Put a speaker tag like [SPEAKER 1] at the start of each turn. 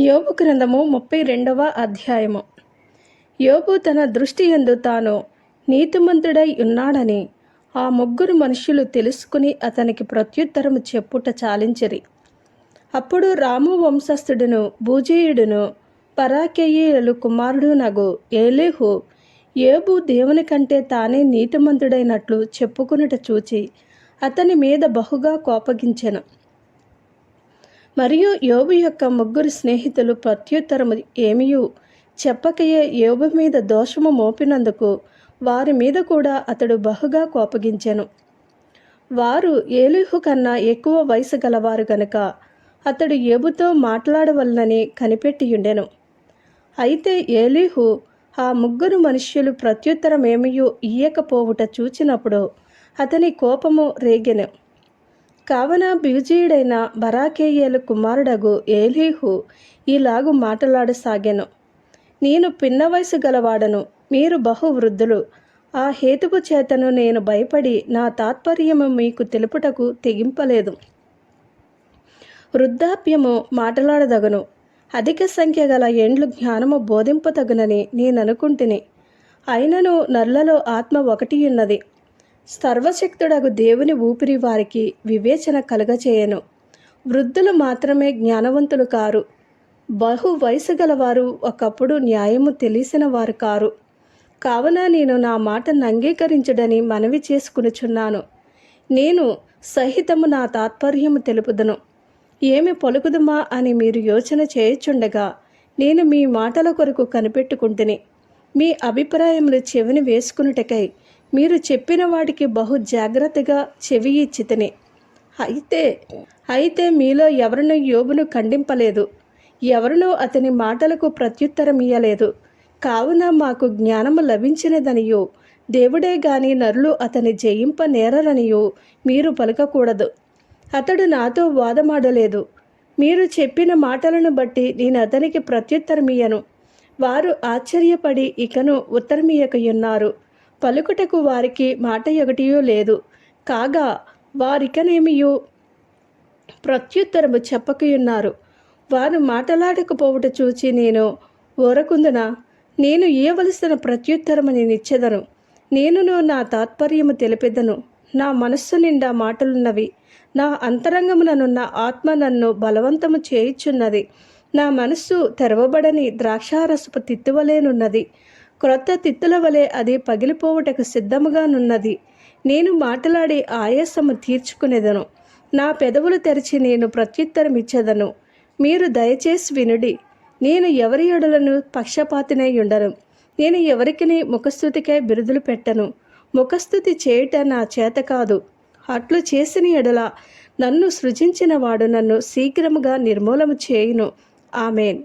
[SPEAKER 1] యోబు గ్రంథము ముప్పై రెండవ అధ్యాయము. యోబు తన దృష్టి ఎందు తాను నీతిమంతుడై ఉన్నాడని ఆ ముగ్గురు మనుషులు తెలుసుకుని అతనికి ప్రత్యుత్తరము చెప్పుట చాలించిరి. అప్పుడు రాము వంశస్థుడును భూజేయుడును పరాకేయులు కుమారుడు నగు ఏలేహు ఏబు దేవుని కంటే తానే నీతిమంతుడైనట్లు చెప్పుకునుట చూచి అతని మీద బహుగా కోపగించెను. మరియు యోబు యొక్క ముగ్గురు స్నేహితులు ప్రత్యుత్తరము ఏమియూ? చెప్పకయే యోబు మీద దోషము మోపినందుకు వారి మీద కూడా అతడు బహుగా కోపగించెను. వారు ఏలిహు కన్నా ఎక్కువ వయసు గలవారు గనుక అతడు ఏబుతో మాట్లాడవలనని కనిపెట్టియుండెను. అయితే ఏలీహు ఆ ముగ్గురు మనుష్యులు ప్రత్యుత్తరమేమయో ఇయ్యకపోవుట చూచినప్పుడు అతని కోపము రేగెను. కావన బిజీయుడైన బరాకేయేలు కుమారుడగు ఏలీహు ఈలాగు మాట్లాడసాగాను. నేను పిన్న వయసు గలవాడను మీరు బహు వృద్ధులు. ఆ హేతువు చేతను నేను భయపడి నా తాత్పర్యము మీకు తెలుపుటకు తెగింపలేదు. వృద్ధాప్యము మాట్లాడదగను. అధిక సంఖ్య గల ఏండ్లు జ్ఞానము బోధింపతగునని నేననుకుంటుని. అయినను నల్లలో ఆత్మ ఒకటి ఉన్నది. సర్వశక్తుడగు దేవుని ఊపిరి వారికి వివేచన కలుగచేయను. వృద్ధులు మాత్రమే జ్ఞానవంతులు కారు. బహు వయసు గలవారు ఒకప్పుడు న్యాయము తెలిసిన వారు కారు. కావున నేను నా మాటను అంగీకరించుడని మనవి చేసుకునుచున్నాను. నేను సహితము నా తాత్పర్యము తెలుపుదను. ఏమి పలుకుదుమా అని మీరు యోచన చేయుచుండగా నేను మీ మాటల కొరకు కనిపెట్టుకుంటుని మీ అభిప్రాయములు చెవిని వేసుకున్నటకై మీరు చెప్పిన వాటికి బహు జాగ్రత్తగా చెవి ఇచ్చితని అయితే అయితే మీలో ఎవరినూ యోగును ఖండింపలేదు. ఎవరినూ అతని మాటలకు ప్రత్యుత్తరం ఇయ్యలేదు. కావున మాకు జ్ఞానము లభించినదనియో దేవుడే గాని నరులు అతని జయింప నేరరనియో మీరు పలకకూడదు. అతడు నాతో వాదమాడలేదు. మీరు చెప్పిన మాటలను బట్టి నేను అతనికి ప్రత్యుత్తరమియ్యను వారు ఆశ్చర్యపడి ఇకను ఉత్తరమీయకయున్నారు. పలుకుటకు వారికి మాట ఒకటియూ లేదు. కాగా వారికనేమియు ప్రత్యుత్తరము చెప్పకయున్నారు. వారు మాటలాడకపోవుట చూచి నేను ఓరకుందున నేను ఇయ్యవలసిన ప్రత్యుత్తరమని నిచ్చెదను. నేనును నా తాత్పర్యము తెలిపెదను నా మనస్సు నిండా మాటలున్నవి. నా అంతరంగముననున్న ఆత్మ నన్ను బలవంతము చేయుచున్నది. నా మనస్సు తెరవబడని ద్రాక్షారసపు తిత్తువలేనున్నది క్రొత్త తిత్తుల వలె అది పగిలిపోవుటకు సిద్ధముగానున్నది నేను మాట్లాడి ఆయాసము తీర్చుకునేదను. నా పెదవులు తెరిచి నేను ప్రత్యుత్తరం ఇచ్చేదను మీరు దయచేసి వినుడి. నేను ఎవరి ఎడలను పక్షపాతినై ఉండను. నేను ఎవరికిని ముఖస్థుతికై బిరుదులు పెట్టను. ముఖస్థుతి చేయుట నా చేత కాదు. అట్లు చేసిన ఎడల నన్ను సృజించిన వాడు నన్ను శీఘ్రముగా నిర్మూలము చేయును. ఆమెన్.